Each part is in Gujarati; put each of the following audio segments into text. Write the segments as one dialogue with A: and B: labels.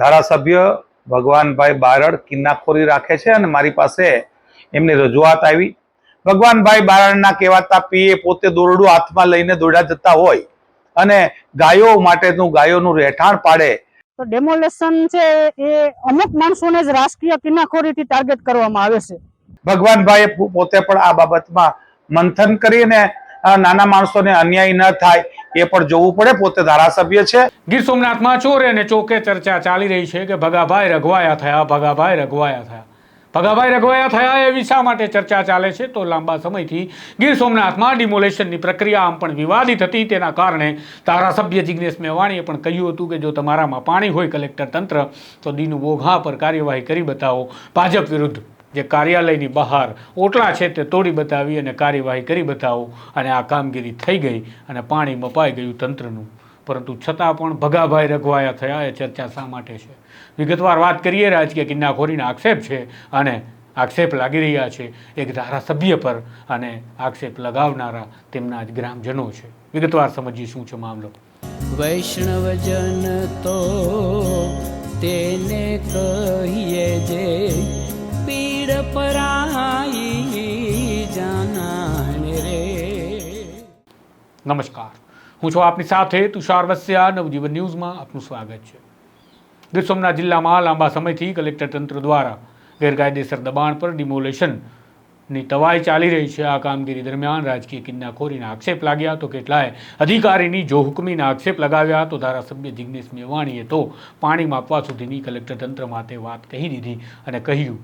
A: ધારાસભ્ય ભગવાનભાઈ બારડ કિન્નાખોરી રાખે છે અને મારી પાસે એમની રજૂઆત આવી. ભગવાનભાઈ બારડના કહેવાતા પીએ પોતે દોરડું હાથમાં લઈને દોડ્યા જતા હોય અને ગાયો માટેનું ગાયોનું રહેઠાણ પાડે.
B: તો ડેમોલેશન છે એ અમુક માણસોને જ રાજકીય કિનાખોરીથી ટાર્ગેટ કરવામાં આવે છે.
A: ભગવાનભાઈએ પોતે પણ આ બાબતમાં મંથન કરીને નાના માણસોને અન્યાય ન થાય એ પણ જોવું પડે. પોતે ધારાસભ્ય છે.
C: ગીર સોમનાથમાં ચોરે અને ચોકે ચર્ચા ચાલી રહી છે કે ભગાભાઈ રઘવાયા થયા, ભગાભાઈ રઘવાયા થયા. ભગાભાઈ રઘવાયા થયા એવી શા માટે ચર્ચા ચાલે છે તો લાંબા સમયથી ગીર સોમનાથમાં ડિમોલેશનની પ્રક્રિયા આમ પણ વિવાદિત હતી. તેના કારણે ધારાસભ્ય જિજ્ઞેશ મેવાણીએ પણ કહ્યું હતું કે જો તમારામાં પાણી હોય કલેક્ટર તંત્ર, તો દીનું બોઘા પર કાર્યવાહી કરી બતાવો. ભાજપ વિરુદ્ધ જે કાર્યાલયની બહાર ઓટલા છે તે તોડી બતાવી અને કાર્યવાહી કરી બતાવો. અને આ કામગીરી થઈ ગઈ અને પાણી મપાઈ ગયું તંત્રનું. પરંતુ છતાં પણ ભગાભાઈ રઘવાયા થયા. એ ચર્ચા શા માટે છે? વિગતવાર વાત કરીએ રાજકીય કિન્નાખોરીના આક્ષેપ છે અને આક્ષેપ લાગી રહ્યા છે એક ધારાસભ્ય પર અને આક્ષેપ લગાવનારા તેમના જ ગ્રામજનો છે. વિગતવાર સમજીએ શું છે મામલો.
D: વૈષ્ણવજન તો તેને કહીએ જે
C: નમસ્કાર. હું છું આપની સાથે તુષાર વસ્યા, નવજીવન ન્યૂઝમાં આપનું સ્વાગત છે. ગીર સોમનાથ જિલ્લામાં લાંબા સમયથી કલેક્ટર તંત્ર દ્વારા ગેરકાયદેસર દબાણ પર ડિમોલેશનની તવાઈ ચાલી રહી છે. આ કામગીરી દરમિયાન રાજકીય કિન્નાખોરીના આક્ષેપ લાગ્યા તો કેટલાય અધિકારીની જો હુકમીના આક્ષેપ લગાવ્યા તો ધારાસભ્ય જિગ્નેશ મેવાણીએ તો પાણી માપવા સુધીની કલેક્ટર તંત્ર માટે વાત કહી દીધી અને કહ્યું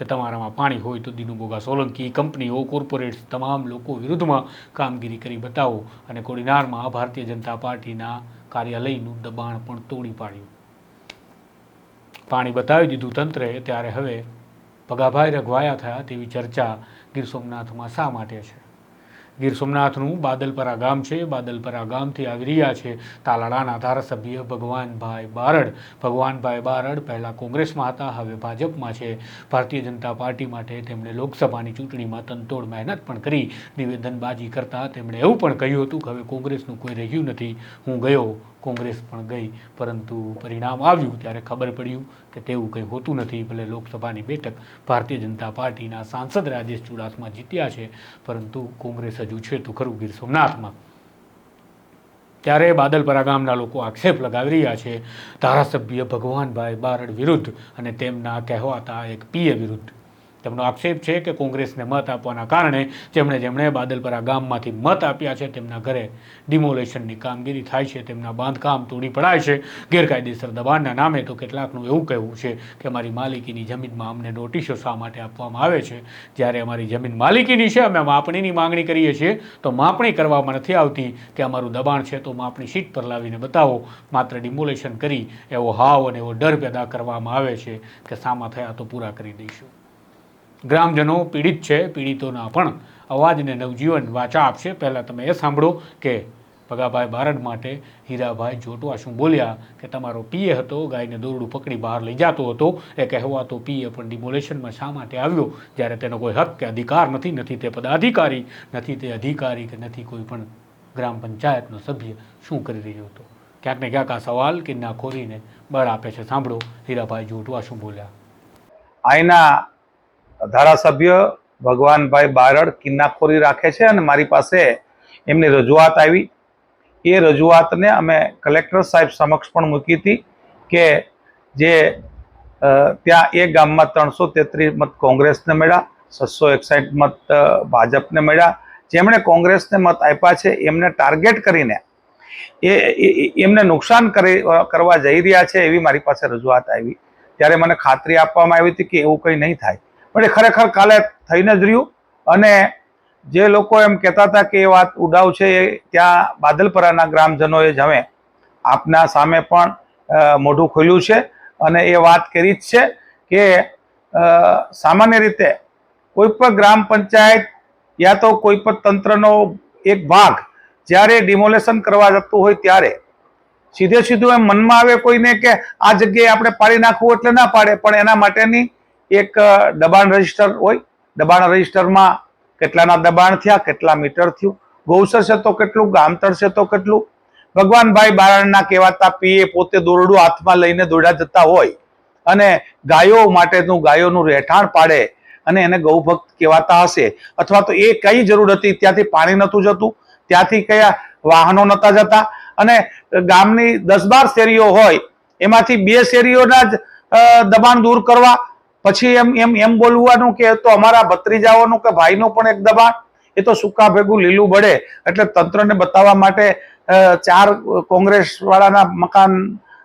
C: કે તમારામાં પાણી હોય તો દીનુ બોગા સોલંકી કંપનીઓ, કોર્પોરેટ્સ તમામ લોકો વિરુદ્ધમાં કામગીરી કરી બતાવો અને કોડીનારમાં ભારતીય જનતા પાર્ટીના કાર્યાલયનું દબાણ પણ તોડી પાડ્યું. પાણી બતાવી દીધું તંત્રે ત્યારે હવે પગાભાઈ રઘવાયા થયા તેવી ચર્ચા ગીર સોમનાથમાં શા માટે છે? ગીર સોમનાથનું બાદલપરા ગામ છે. બાદલપરા ગામથી આવી રહ્યા છે. તાલાળાના ધારાસભ્ય ભગવાનભાઈ બારડ. ભગવાનભાઈ બારડ પહેલાં કોંગ્રેસમાં હતા, હવે ભાજપમાં છે. ભારતીય જનતા પાર્ટી માટે તેમણે લોકસભાની ચૂંટણીમાં તનતોડ મહેનત પણ કરી, નિવેદનબાજી કરતા તેમણે એવું પણ કહ્યું હતું કે હવે કોંગ્રેસનું કોઈ રહ્યું નથી. હું ગયો કોંગ્રેસ પણ ગઈ, પરંતુ પરિણામ આવ્યું ત્યારે ખબર પડ્યું કે તેવું કંઈ હોતું નથી, ભલે લોકસભાની બેઠક ભારતીય જનતા પાર્ટીના સાંસદ રાજેશ ચુડાસમા જીત્યા છે, પરંતુ કોંગ્રેસ હજુ છે તો ખરું ગીર સોમનાથમાં. ત્યારે બાદલપરા ગામના લોકો આક્ષેપ લગાવી રહ્યા છે, ધારાસભ્ય ભગવાનભાઈ બારડ વિરુદ્ધ અને તેમના કહેવાતા એક પીએ વિરુદ્ધ. તેમનો આક્ષેપ છે કે કોંગ્રેસને મત આપવાના કારણે જેમણે જેમણે બાદલપરા ગામમાંથી મત આપ્યા છે, તેમના ઘરે ડિમોલેશનની કામગીરી થાય છે, તેમના બાંધકામ તોડી પડાય છે. ગેરકાયદેસર દબાણના નામે તો કેટલાકનું એવું કહેવું છે કે અમારી માલિકીની જમીનમાં અમને નોટિસો શા માટે આપવામાં આવે છે? જ્યારે અમારી જમીન માલિકીની છે, અમે માપણીની માંગણી કરીએ છીએ, તો માપણી કરવામાં નથી આવતી કે અમારું દબાણ છે, તો માપણી શીટ પર લાવીને બતાવો. માત્ર ડિમોલેશન કરી એવો હાવ અને એવો ડર પેદા કરવામાં આવે છે કે સામા થયા તો પૂરા કરી દઈશું. ગ્રામજનો પીડિત છે, પીડિતોના પણ અવાજને નવજીવન વાચા આપશે. પહેલાં તમે એ સાંભળો કે ભગાભાઈ બારડ માટે હીરાભાઈ જોટવા શું બોલ્યા કે તમારો પીએ હતો, ગાયને દોરડું પકડી બહાર લઈ જતો હતો. એ કહેવાતો પીએ પણ ડિમોલેશનમાં શા માટે આવ્યો? જ્યારે તેનો કોઈ હક કે અધિકાર નથી નથી તે પદાધિકારી, નથી તે અધિકારી કે નથી કોઈ પણ ગ્રામ પંચાયતનો સભ્ય શું કરી રહ્યો હતો? ક્યાંક ને ક્યાંક આ સવાલ કે ના ખોરીને બળ આપે છે. સાંભળો, હીરાભાઈ જોટવા શું બોલ્યા.
A: અહીંના ધારાસભ્ય ભગવાનભાઈ બારડ કિન્નાખોરી રાખે છે અને મારી પાસે એમની રજૂઆત આવી. એ રજૂઆતને અમે કલેક્ટર સાહેબ સમક્ષ પણ મૂકી હતી કે જે ત્યાં એ ગામમાં ત્રણસો તેત્રીસ મત કોંગ્રેસને મળ્યા, છસો એકસાઠ મત ભાજપને મળ્યા. જેમણે કોંગ્રેસને મત આપ્યા છે, એમને ટાર્ગેટ કરીને એ એમને નુકસાન કરી કરવા જઈ રહ્યા છે એવી મારી પાસે રજૂઆત આવી. ત્યારે મને ખાતરી આપવામાં આવી હતી કે એવું કંઈ નહીં થાય. પણ એ ખરેખર કાલે થઈને જ રહ્યું. અને જે લોકો એમ કહેતા હતા કે એ વાત ઉડાવ છે એ ત્યાં બાદલપરાના ગ્રામજનોએ જ હવે આપના સામે પણ મોઢું ખોલ્યું છે. અને એ વાત કરી જ છે કે સામાન્ય રીતે કોઈ પણ ગ્રામ પંચાયત યા તો કોઈ પણ તંત્રનો એક ભાગ જ્યારે ડિમોલેશન કરવા જતું હોય ત્યારે સીધે સીધું એમ મનમાં આવે કોઈને કે આ જગ્યાએ આપણે પાડી નાખવું એટલે ના પાડે, પણ એના માટેની એક દબાણ રજિસ્ટર હોય. દબાણ રજિસ્ટરમાં કેટલાના દબાણ થયા, કેટલા મીટર થયું? ગૌસર છે તો કેટલું? ગામતર છે તો કેટલું? ભગવાનભાઈ બારણના કહેવાતા પીએ પોતે દોરડું હાથમાં લઈને દોડ્યા જતા હોય અને ગાયો માટેનું, ગાયોનું રહેઠાણ પાડે અને એને ગૌભક્ત કહેવાતા હશે. અથવા તો એ કઈ જરૂર હતી? ત્યાંથી પાણી નહોતું જતું. ત્યાંથી કયા વાહનો નહોતા જતા? અને ગામની દસ બાર શેરીઓ હોય, એમાંથી બે શેરીઓના જ દબાણ દૂર કરવા પછી એમ એમ એમ બોલવાનું કે તો અમારા ભત્રીજાઓનું કે ભાઈનું પણ એક દબાણ, એ તો સુકા ભેગું લીલું બળે. એટલે તંત્રને બતાવવા માટે ચાર કોંગ્રેસ વાળાના મકાન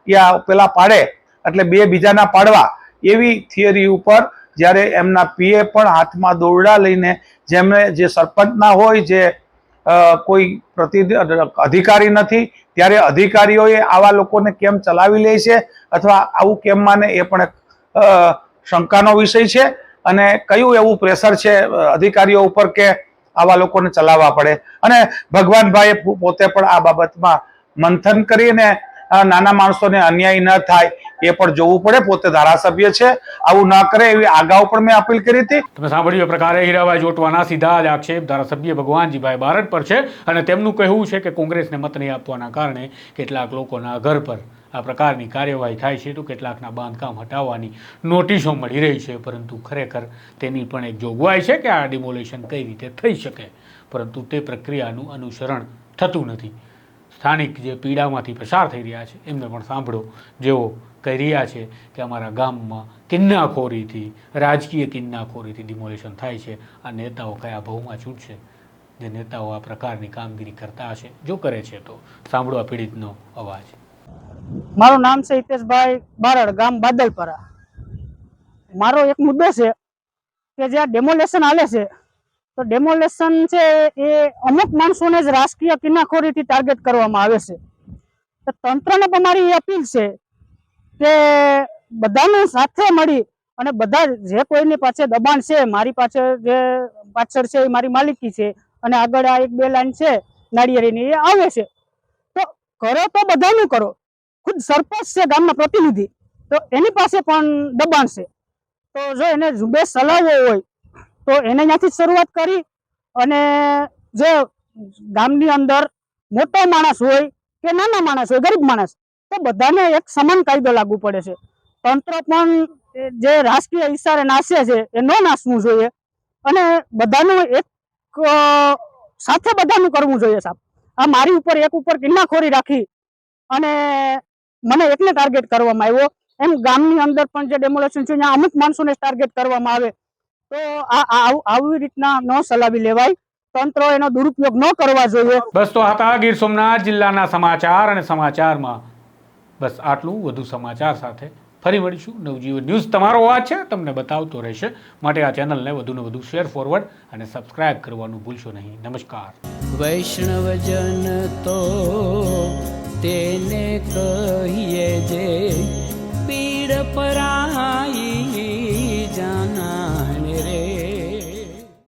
A: યા પેલા પાડે, એટલે બે બીજાના પાડવા. એવી થિયરી ઉપર જ્યારે એમના પીએ પણ હાથમાં દોરડા લઈને જેમને જે સરપંચના હોય, જે કોઈ પ્રતિ અધિકારી નથી, ત્યારે અધિકારીઓએ આવા લોકોને કેમ ચલાવી લે છે? અથવા આવું કેમ માને? એ પણ એક શંકાનો વિષય છે અને કયું એવું પ્રેશર છે અધિકારીઓ ઉપર કે આવા લોકોને ચલાવવા પડે? અને ભગવાનભાઈએ પોતે પણ આ બાબતમાં મંથન કરીને નાના માણસોને અન્યાય ન થાય, એ પણ જોવું પડે, પોતે ધારાસભ્ય છે. આવું ન કરે એવી અગાઉ પણ મેં અપીલ કરી હતી.
C: તમે સાંભળ્યું પ્રકારે હીરાભાઈ જોટવાના સીધા જ આક્ષેપ ધારાસભ્ય ભગવાનજીભાઈ બારડ પર છે અને તેમનું કહેવું છે કે કોંગ્રેસને મત નહીં આપવાના કારણે કેટલાક લોકોના ઘર પર આ પ્રકારની કાર્યવાહી થાય છે તો કેટલાકના બાંધકામ હટાવવાની નોટિસો મળી રહી છે, પરંતુ ખરેખર તેની પણ એક જોગવાઈ છે કે આ ડિમોલેશન કઈ રીતે થઈ શકે? પરંતુ તે પ્રક્રિયાનું અનુસરણ થતું નથી. સ્થાનિક જે પીડામાંથી પસાર થઈ રહ્યા છે, એમને પણ સાંભળો. જેઓ કહી રહ્યા છે કે અમારા ગામમાં કિન્નાખોરીથી, રાજકીય કિન્નાખોરીથી ડિમોલેશન થાય છે. આ નેતાઓ કયા ભાવમાં છૂટશે? જે નેતાઓ આ પ્રકારની કામગીરી કરતા હશે, જો કરે છે તો. સાંભળો આ પીડિતનો અવાજ.
B: મારું નામ છે હિતેશભાઈ બારડ, ગામ બાદલપરા. મારો એક મુદ્દો છે કે જે આ ડેમોલેશન હાલે છે તો ડેમોલેશન છે એ અમુક માણસોને જ રાજકીય કિનાખોરીથી ટાર્ગેટ કરવામાં આવે છે. તો તંત્રને પણ મારી એ અપીલ છે કે બધાને સાથે મળી અને બધા જે કોઈની પાસે દબાણ છે, મારી પાસે જે પાછળ છે એ મારી માલિકી છે અને આગળ આ એક બે લાઈન છે નાળિયેરીની, એ આવે છે. તો કરો તો બધાનું કરો. ખુદ સરપંચ છે ગામના પ્રતિનિધિ. તો એની પાસે પણ દબાણ છે. તો જો એને ઝુંબેશ ચલાવવો હોય તો એને ત્યાંથી શરૂઆત કરી અને જે ગામની અંદર મોટો માણસ હોય કે નાના માણસ હોય, ગરીબ માણસ, તો બધાને એક સમાન કાયદો લાગુ પડે છે. તંત્ર પણ જે રાજકીય ઈશારે નાશે છે, એ ન નાસવું જોઈએ. અને બધાનું એક સાથે બધાનું કરવું જોઈએ સાહેબ. આ મારી ઉપર, એક ઉપર કિન્નાખોરી રાખી અને મને એકને ટાર્ગેટ કરવામાં આવ્યો. એમ ગામની અંદર પણ જે ડેમોલેશન છે, ત્યાં અમુક માણસોને ટાર્ગેટ કરવામાં આવે. તો આ આ- આવું- રીતના ન ચલાવી લેવાય. તંત્ર એનો દુરુપયોગ ન કરવા જોઈએ.
C: બસ તો હતા ગીર સોમનાથ જિલ્લાના સમાચાર અને સમાચારમાં. બસ આટલું વધુ સમાચાર સાથે ફરી મળીશું. નવજીવન ન્યૂઝ તમારો અવાજ છે તમને બતાવતો રહેશે. માટે આ ચેનલને વધુને વધુ શેર ફોરવર્ડ અને સબસ્ક્રાઇબ કરવાનું ભૂલશો નહીં. નમસ્કાર.
D: વૈષ્ણવજન તો તેને કહીએ જે પીડ પરા